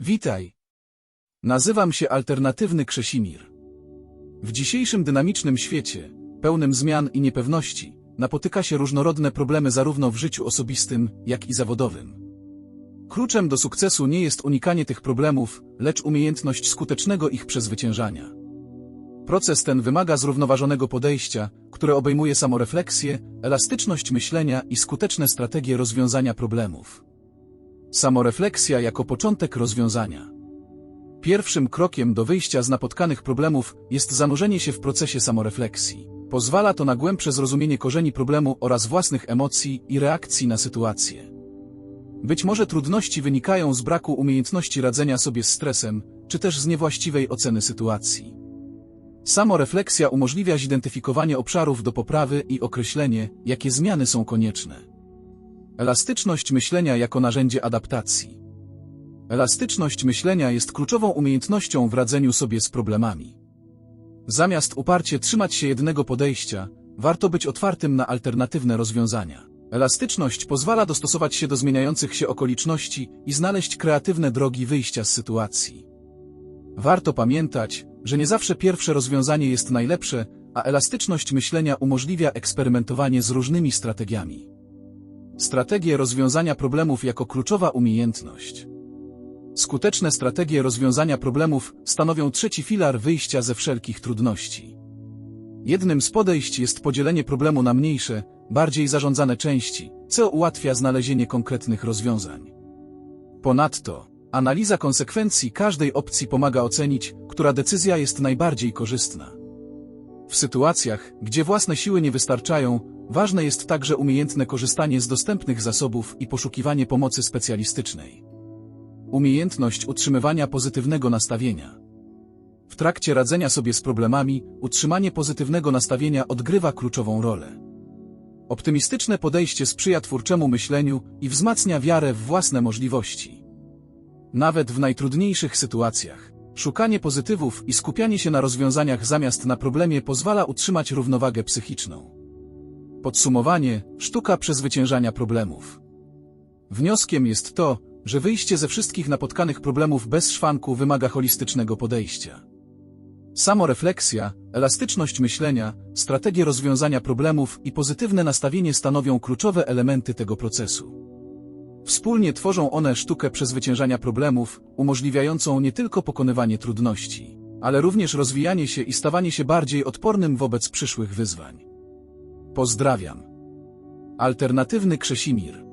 Witaj. Nazywam się Alternatywny Krzesimir. W dzisiejszym dynamicznym świecie, pełnym zmian i niepewności, napotyka się różnorodne problemy zarówno w życiu osobistym, jak i zawodowym. Kluczem do sukcesu nie jest unikanie tych problemów, lecz umiejętność skutecznego ich przezwyciężania. Proces ten wymaga zrównoważonego podejścia, które obejmuje samorefleksję, elastyczność myślenia i skuteczne strategie rozwiązania problemów. Samorefleksja jako początek rozwiązania. Pierwszym krokiem do wyjścia z napotkanych problemów jest zanurzenie się w procesie samorefleksji. Pozwala to na głębsze zrozumienie korzeni problemu oraz własnych emocji i reakcji na sytuację. Być może trudności wynikają z braku umiejętności radzenia sobie z stresem, czy też z niewłaściwej oceny sytuacji. Samorefleksja umożliwia zidentyfikowanie obszarów do poprawy i określenie, jakie zmiany są konieczne. Elastyczność myślenia jako narzędzie adaptacji. Elastyczność myślenia jest kluczową umiejętnością w radzeniu sobie z problemami. Zamiast uparcie trzymać się jednego podejścia, warto być otwartym na alternatywne rozwiązania. Elastyczność pozwala dostosować się do zmieniających się okoliczności i znaleźć kreatywne drogi wyjścia z sytuacji. Warto pamiętać, że nie zawsze pierwsze rozwiązanie jest najlepsze, a elastyczność myślenia umożliwia eksperymentowanie z różnymi strategiami. Strategie rozwiązania problemów jako kluczowa umiejętność. Skuteczne strategie rozwiązania problemów stanowią trzeci filar wyjścia ze wszelkich trudności. Jednym z podejść jest podzielenie problemu na mniejsze, bardziej zarządzane części, co ułatwia znalezienie konkretnych rozwiązań. Ponadto, analiza konsekwencji każdej opcji pomaga ocenić, która decyzja jest najbardziej korzystna. W sytuacjach, gdzie własne siły nie wystarczają, ważne jest także umiejętne korzystanie z dostępnych zasobów i poszukiwanie pomocy specjalistycznej. Umiejętność utrzymywania pozytywnego nastawienia. W trakcie radzenia sobie z problemami, utrzymanie pozytywnego nastawienia odgrywa kluczową rolę. Optymistyczne podejście sprzyja twórczemu myśleniu i wzmacnia wiarę w własne możliwości. Nawet w najtrudniejszych sytuacjach, szukanie pozytywów i skupianie się na rozwiązaniach zamiast na problemie pozwala utrzymać równowagę psychiczną. Podsumowanie, sztuka przezwyciężania problemów. Wnioskiem jest to, że wyjście ze wszystkich napotkanych problemów bez szwanku wymaga holistycznego podejścia. Samorefleksja, elastyczność myślenia, strategie rozwiązania problemów i pozytywne nastawienie stanowią kluczowe elementy tego procesu. Wspólnie tworzą one sztukę przezwyciężania problemów, umożliwiającą nie tylko pokonywanie trudności, ale również rozwijanie się i stawanie się bardziej odpornym wobec przyszłych wyzwań. Pozdrawiam. Alternatywny Krzesimir